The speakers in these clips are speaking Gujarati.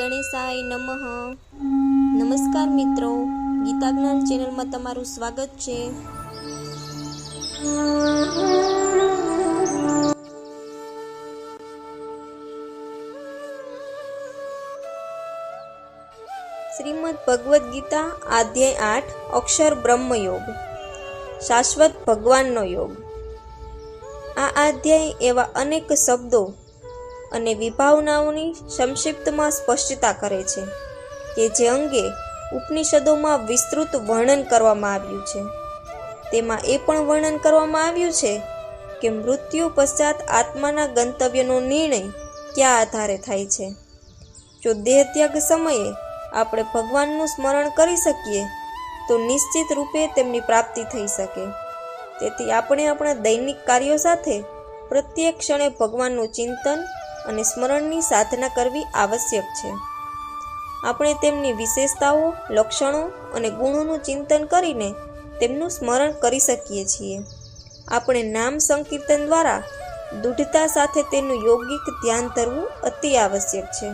ગણેશાય નમઃ. નમસ્કાર મિત્રો ગીતા જ્ઞાન ચેનલમાં તમારું સ્વાગત છે. શ્રીમદ ભગવદ્ ગીતા આધ્યાય આઠ, અક્ષર બ્રહ્મયોગ. શાશ્વત ભગવાનનો યોગ. આ અધ્યાય એવા અનેક શબ્દો અને વિભાવનાઓની સંક્ષિપ્તમાં સ્પષ્ટતા કરે છે કે જે અંગે ઉપનિષદોમાં વિસ્તૃત વર્ણન કરવામાં આવ્યું છે. તેમાં એ પણ વર્ણન કરવામાં આવ્યું છે કે મૃત્યુ પશ્ચાત આત્માના ગંતવ્યનો નિર્ણય કયા આધારે થાય છે. જો દેહ ત્યાગ સમયે આપણે ભગવાનનું સ્મરણ કરી શકીએ, તો નિશ્ચિત રૂપે તેમની પ્રાપ્તિ થઈ શકે. તેથી આપણે આપણા દૈનિક કાર્યો સાથે પ્રત્યેક ક્ષણે ભગવાનનું ચિંતન અને સ્મરણની સાધના કરવી આવશ્યક છે. આપણે તેમની વિશેષતાઓ, લક્ષણો અને ગુણોનું ચિંતન કરીને તેમનું સ્મરણ કરી શકીએ છીએ. આપણે નામ સંકીર્તન દ્વારા દૃઢતા સાથે તેનું યોગિક ધ્યાન ધરવું અતિ આવશ્યક છે.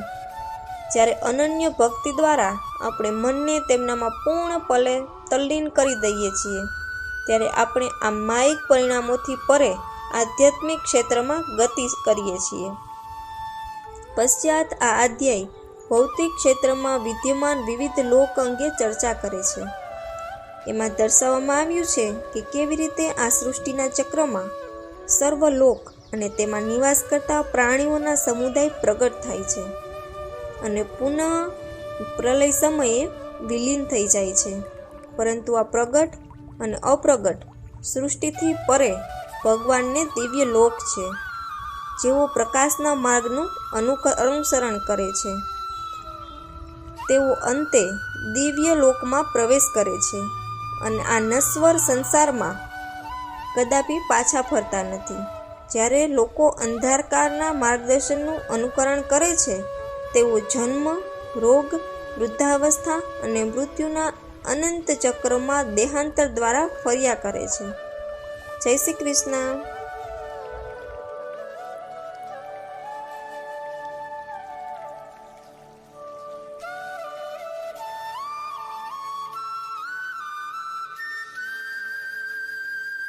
જ્યારે અનન્ય ભક્તિ દ્વારા આપણે મનને તેમનામાં પૂર્ણપણે તલ્લીન કરી દઈએ છીએ, ત્યારે આપણે આ માયિક પરિણામોથી પરે આધ્યાત્મિક ક્ષેત્રમાં ગતિ કરીએ છીએ. પશ્ચાત આ અધ્યાય ભૌતિક ક્ષેત્રમાં વિદ્યમાન વિવિધ લોક અંગે ચર્ચા કરે છે. એમાં દર્શાવવામાં આવ્યું છે કે કેવી રીતે આ સૃષ્ટિના ચક્રમાં સર્વલોક અને તેમાં નિવાસ કરતા પ્રાણીઓના સમુદાય પ્રગટ થાય છે અને પુનઃ પ્રલય સમયે વિલીન થઈ જાય છે. પરંતુ આ પ્રગટ અને અપ્રગટ સૃષ્ટિથી પરે ભગવાનને દિવ્ય લોક છે. જેઓ પ્રકાશના માર્ગનું અનુક અનુસરણ કરે છે. તેઓ અંતે દિવ્ય લોકમાં પ્રવેશ કરે છે અને આ નશ્વર સંસારમાં કદાપી પાછા ફરતા નથી. જ્યારે લોકો અંધારકારના માર્ગદર્શનનું અનુકરણ કરે છે, તેઓ જન્મ, રોગ, વૃદ્ધાવસ્થા અને મૃત્યુના અનંત ચક્રમાં દેહાંતર દ્વારા ફર્યા કરે છે. જય શ્રી કૃષ્ણ.